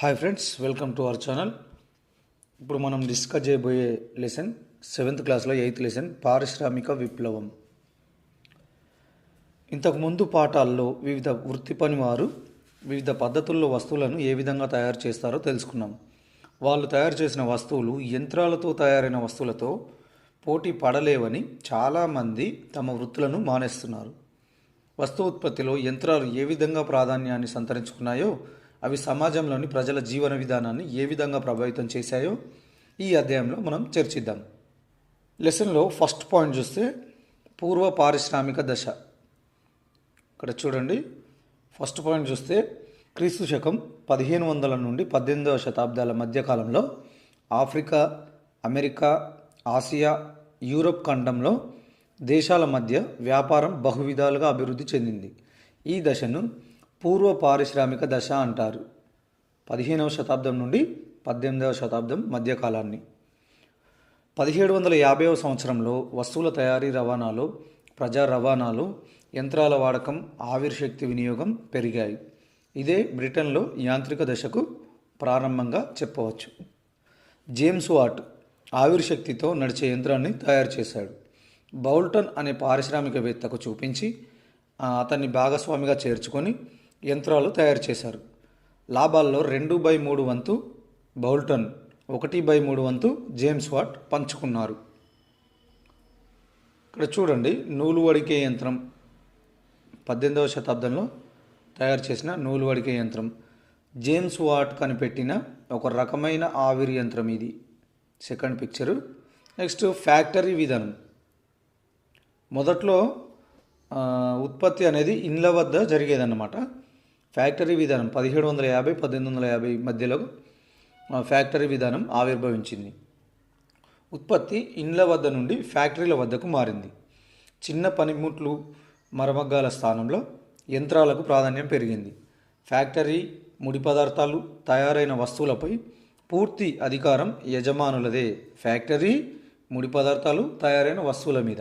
Hi friends welcome to our channel ఇప్పుడు మనం discuss చేయబోయే లెసన్ సెవెంత్ క్లాస్లో ఎయిత్ లెసన్ పారిశ్రామిక విప్లవం. ఇంతకుముందు పాఠాల్లో వివిధ వృత్తి పని వారు వివిధ పద్ధతుల్లో వస్తువులను ఏ విధంగా తయారు చేస్తారో తెలుసుకున్నాం. వాళ్ళు తయారు చేసిన వస్తువులు యంత్రాలతో తయారైన వస్తువులతో పోటీ పడలేవని చాలామంది తమ వృత్తులను మానేస్తున్నారు. వస్తు ఉత్పత్తిలో యంత్రాలు ఏ విధంగా ప్రాధాన్యాన్ని సంతరించుకున్నాయో అవి సమాజంలోని ప్రజల జీవన విధానాన్ని ఏ విధంగా ప్రభావితం చేశాయో ఈ అధ్యాయంలో మనం చర్చిద్దాం. లెసన్లో ఫస్ట్ పాయింట్ చూస్తే పూర్వ పారిశ్రామిక దశ. ఇక్కడ చూడండి. ఫస్ట్ పాయింట్ చూస్తే క్రీస్తు శకం పదిహేను వందల నుండి పద్దెనిమిదవ శతాబ్దాల మధ్యకాలంలో ఆఫ్రికా అమెరికా ఆసియా యూరప్ ఖండంలో దేశాల మధ్య వ్యాపారం బహువిధాలుగా అభివృద్ధి చెందింది. ఈ దశను పూర్వ పారిశ్రామిక దశ అంటారు. పదిహేనవ శతాబ్దం నుండి పద్దెనిమిదవ శతాబ్దం మధ్యకాలాన్ని పదిహేడు వందల యాభైవ సంవత్సరంలో వస్తువుల తయారీ రవాణాలో ప్రజా రవాణాలో యంత్రాల వాడకం ఆవిర్శక్తి వినియోగం పెరిగాయి. ఇదే బ్రిటన్లో యాంత్రిక దశకు ప్రారంభంగా చెప్పవచ్చు. జేమ్స్ వాట్ ఆవిర్శక్తితో నడిచే యంత్రాన్ని తయారు చేశాడు. బౌల్టన్ అనే పారిశ్రామికవేత్తకు చూపించి అతన్ని భాగస్వామిగా చేర్చుకొని యంత్రాలు తయారు చేశారు. లాభాల్లో రెండు బై మూడు వంతు బౌల్టన్ ఒకటి బై మూడు వంతు జేమ్స్ వాట్ పంచుకున్నారు. ఇక్కడ చూడండి నూలు వడికే యంత్రం. పద్దెనిమిదవ శతాబ్దంలో తయారు చేసిన నూలు వడికే యంత్రం. జేమ్స్ వాట్ కనిపెట్టిన ఒక రకమైన ఆవిరి యంత్రం ఇది. Second picture. నెక్స్ట్ ఫ్యాక్టరీ విధానం. మొదట్లో ఉత్పత్తి అనేది ఇండ్ల వద్ద జరిగేదన్నమాట. ఫ్యాక్టరీ విధానం పదిహేడు వందల యాభై పద్దెనిమిది వందల యాభై మధ్యలో ఫ్యాక్టరీ విధానం ఆవిర్భవించింది. ఉత్పత్తి ఇండ్ల వద్ద నుండి ఫ్యాక్టరీల వద్దకు మారింది. చిన్న పనిముట్లు మరమగ్గాల స్థానంలో యంత్రాలకు ప్రాధాన్యం పెరిగింది. ఫ్యాక్టరీ ముడి పదార్థాలు తయారైన వస్తువులపై పూర్తి అధికారం యజమానులదే. ఫ్యాక్టరీ ముడి పదార్థాలు తయారైన వస్తువుల మీద.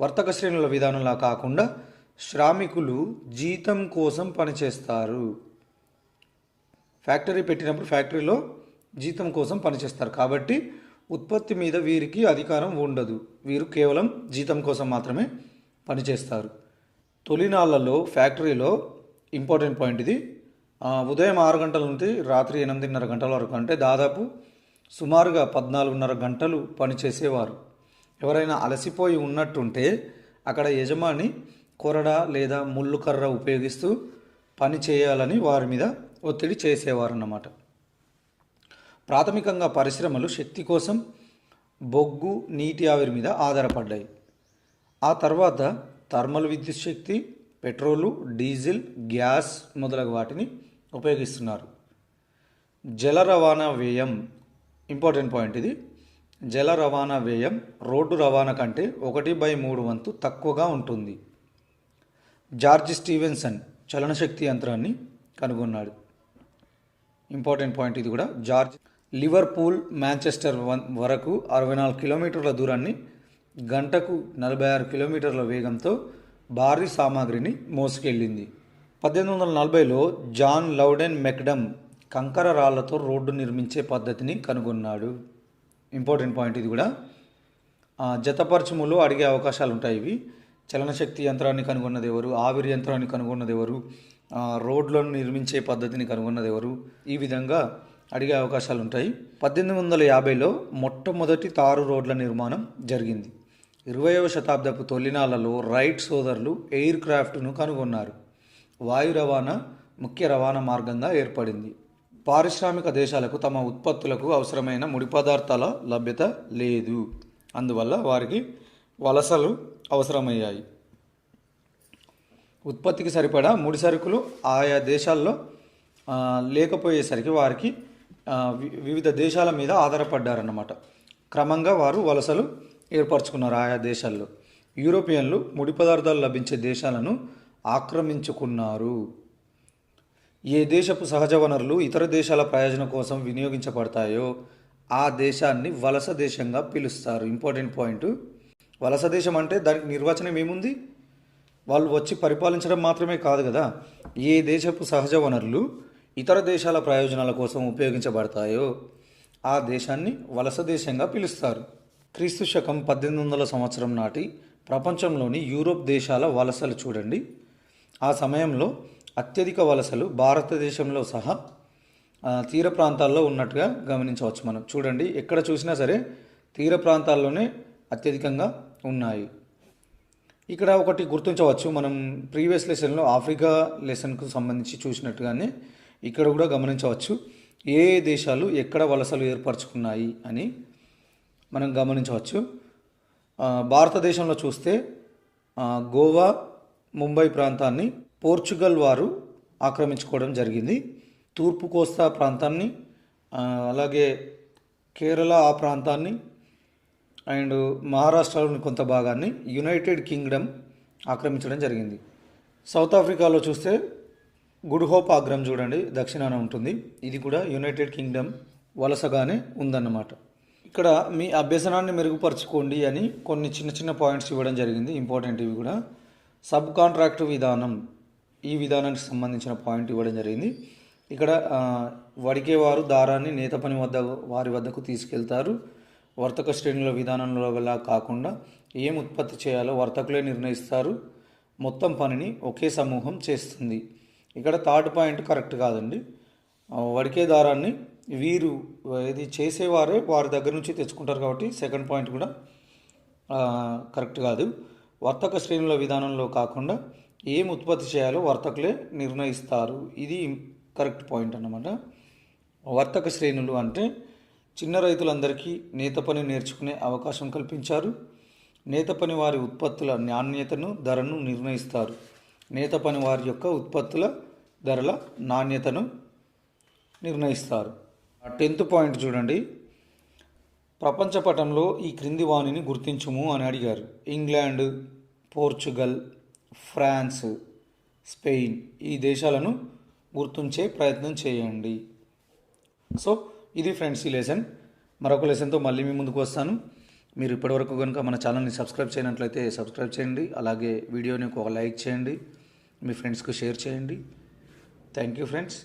వర్తక శ్రేణుల విధానంలా కాకుండా శ్రామికులు జీతం కోసం పనిచేస్తారు. ఫ్యాక్టరీ పెట్టినప్పుడు ఫ్యాక్టరీలో జీతం కోసం పనిచేస్తారు. కాబట్టి ఉత్పత్తి మీద వీరికి అధికారం ఉండదు. వీరు కేవలం జీతం కోసం మాత్రమే పనిచేస్తారు. తొలినాళ్ళలో ఫ్యాక్టరీలో ఇంపార్టెంట్ పాయింట్ ఇది. ఉదయం ఆరు గంటల నుండి రాత్రి ఎనిమిదిన్నర గంటల వరకు అంటే దాదాపు సుమారుగా పద్నాలుగున్నర గంటలు పనిచేసేవారు. ఎవరైనా అలసిపోయి ఉన్నట్టుంటే అక్కడ యజమాని కొరడ లేదా ముళ్ళు కర్ర ఉపయోగిస్తూ పని చేయాలని వారి మీద ఒత్తిడి చేసేవారు అన్నమాట ప్రాథమికంగా పరిశ్రమలు శక్తి కోసం బొగ్గు నీటి ఆవిరి మీద ఆధారపడ్డాయి. ఆ తర్వాత థర్మల్ విద్యుత్ శక్తి పెట్రోలు డీజిల్ గ్యాస్ మొదలగు వాటిని ఉపయోగిస్తున్నారు. జల రవాణా వ్యయం ఇంపార్టెంట్ పాయింట్ ఇది. జల రవాణా వ్యయం రోడ్డు రవాణా కంటే ఒకటి బై మూడు వంతు తక్కువగా ఉంటుంది. జార్జ్ స్టీవెన్సన్ చలనశక్తి యంత్రాన్ని కనుగొన్నాడు. ఇంపార్టెంట్ పాయింట్ ఇది కూడా. జార్జ్ లివర్పూల్ మాంచెస్టర్ వన్ వరకు అరవై నాలుగు కిలోమీటర్ల దూరాన్ని గంటకు నలభై ఆరు కిలోమీటర్ల వేగంతో భారీ సామాగ్రిని మోసుకెళ్ళింది. పద్దెనిమిది వందల నలభైలో జాన్ లౌడెన్ మెక్డమ్ కంకర రాళ్ళతో రోడ్డు నిర్మించే పద్ధతిని కనుగొన్నాడు. ఇంపార్టెంట్ పాయింట్ ఇది కూడా. జతపరచములు అడిగే అవకాశాలు ఉంటాయి ఇవి. చలనశక్తి యంత్రాన్ని కనుగొన్నది ఎవరు? ఆవిరి యంత్రాన్ని కనుగొన్నది ఎవరు? రోడ్లను నిర్మించే పద్ధతిని కనుగొన్నది ఎవరు? ఈ విధంగా అడిగే అవకాశాలు ఉంటాయి పద్దెనిమిది వందల యాభైలో మొట్టమొదటి తారు రోడ్ల నిర్మాణం జరిగింది. ఇరవయవ శతాబ్దపు తొలినాలలో రైట్ సోదరులు ఎయిర్ క్రాఫ్ట్ను కనుగొన్నారు. వాయు రవాణా ముఖ్య రవాణా మార్గంగా ఏర్పడింది. పారిశ్రామిక దేశాలకు తమ ఉత్పత్తులకు అవసరమైన ముడి పదార్థాల లభ్యత లేదు. అందువల్ల వారికి వలసలు అవసరమయ్యాయి. ఉత్పత్తికి సరిపడా ముడి సరుకులు ఆయా దేశాల్లో లేకపోయేసరికి వారికి వి- వివిధ దేశాల మీద ఆధారపడ్డారన్నమాట. క్రమంగా వారు వలసలు ఏర్పరచుకున్నారు ఆయా దేశాల్లో. యూరోపియన్లు ముడి పదార్థాలు లభించే దేశాలను ఆక్రమించుకున్నారు. ఏ దేశపు సహజ వనరులు ఇతర దేశాల ప్రయోజనం కోసం వినియోగించబడతాయో ఆ దేశాన్ని వలస దేశంగా పిలుస్తారు. ఇంపార్టెంట్ పాయింట్ వలస దేశం అంటే దానికి నిర్వచనం ఏముంది? వాళ్ళు వచ్చి పరిపాలించడం మాత్రమే కాదు కదా. ఏ దేశపు సహజ వనరులు ఇతర దేశాల ప్రయోజనాల కోసం ఉపయోగించబడతాయో ఆ దేశాన్ని వలస దేశంగా పిలుస్తారు. క్రీస్తు శకం పద్దెనిమిది వందల సంవత్సరం నాటి ప్రపంచంలోని యూరోప్ దేశాల వలసలు చూడండి. ఆ సమయంలో అత్యధిక వలసలు భారతదేశంలో సహా తీర ప్రాంతాల్లో ఉన్నట్టుగా గమనించవచ్చు మనం. చూడండి ఎక్కడ చూసినా సరే తీర ప్రాంతాల్లోనే అత్యధికంగా ఉన్నాయి. ఇక్కడ ఒకటి గుర్తించవచ్చు మనం ప్రీవియస్ లెసన్లో ఆఫ్రికా లెసన్కు సంబంధించి చూసినట్టుగానే ఇక్కడ కూడా గమనించవచ్చు. ఏ ఏ దేశాలు ఎక్కడ వలసలు ఏర్పరచుకున్నాయి అని మనం గమనించవచ్చు. భారతదేశంలో చూస్తే గోవా ముంబై ప్రాంతాన్ని పోర్చుగల్ వారు ఆక్రమించుకోవడం జరిగింది. తూర్పు కోస్తా ప్రాంతాన్ని అలాగే కేరళ ఆ ప్రాంతాన్ని అండ్ మహారాష్ట్రలోని కొంత భాగాన్ని యునైటెడ్ కింగ్డమ్ ఆక్రమించడం జరిగింది. సౌత్ ఆఫ్రికాలో చూస్తే గుడ్ హోప్ ఆగ్రహం చూడండి దక్షిణాన ఉంటుంది. ఇది కూడా యునైటెడ్ కింగ్డమ్ వలసగానే ఉందన్నమాట. ఇక్కడ మీ అభ్యసనాన్ని మెరుగుపరచుకోండి అని కొన్ని చిన్న చిన్న పాయింట్స్ ఇవ్వడం జరిగింది ఇంపార్టెంట్ ఇవి కూడా. సబ్ కాంట్రాక్ట్ విధానం ఈ విధానానికి సంబంధించిన పాయింట్ ఇవ్వడం జరిగింది. ఇక్కడ వడికేవారు దారాన్ని నేత పని వద్ద వారి వద్దకు తీసుకెళ్తారు. వర్తక శ్రేణుల విధానంలో గల కాకుండా ఏం ఉత్పత్తి చేయాలో వర్తకులే నిర్ణయిస్తారు. మొత్తం పనిని ఒకే సమూహం చేస్తుంది. ఇక్కడ థర్డ్ పాయింట్ కరెక్ట్ కాదండి. వడికే దారాన్ని వీరు ఇది చేసేవారే వారి దగ్గర నుంచి తెచ్చుకుంటారు కాబట్టి సెకండ్ పాయింట్ కూడా కరెక్ట్ కాదు. వర్తక శ్రేణుల విధానంలో కాకుండా ఏం ఉత్పత్తి చేయాలో వర్తకులే నిర్ణయిస్తారు. ఇది కరెక్ట్ పాయింట్ అన్నమాట. వర్తక శ్రేణులు అంటే చిన్న రైతులందరికీ నేత పని నేర్చుకునే అవకాశం కల్పించారు. నేత పని వారి ఉత్పత్తుల నాణ్యతను ధరను నిర్ణయిస్తారు. నేత పని వారి యొక్క ఉత్పత్తుల ధరల నాణ్యతను నిర్ణయిస్తారు. టెన్త్ పాయింట్ చూడండి. ప్రపంచ పటంలో ఈ క్రింది వాణిని గుర్తించుము అని అడిగారు. ఇంగ్లాండ్ పోర్చుగల్ ఫ్రాన్స్ స్పెయిన్ ఈ దేశాలను గుర్తుంచే ప్రయత్నం చేయండి. సో ఇది ఫ్రెండ్స్ ఈ లెసన్ మరొక లెసన్తో మళ్ళీ మీ ముందుకు వస్తాను. మీరు ఇప్పటివరకు కనుక మన ఛానల్ని సబ్స్క్రైబ్ చేయనట్లయితే సబ్స్క్రైబ్ చేయండి. అలాగే వీడియోని ఒక లైక్ చేయండి. మీ ఫ్రెండ్స్కి షేర్ చేయండి. Thank you friends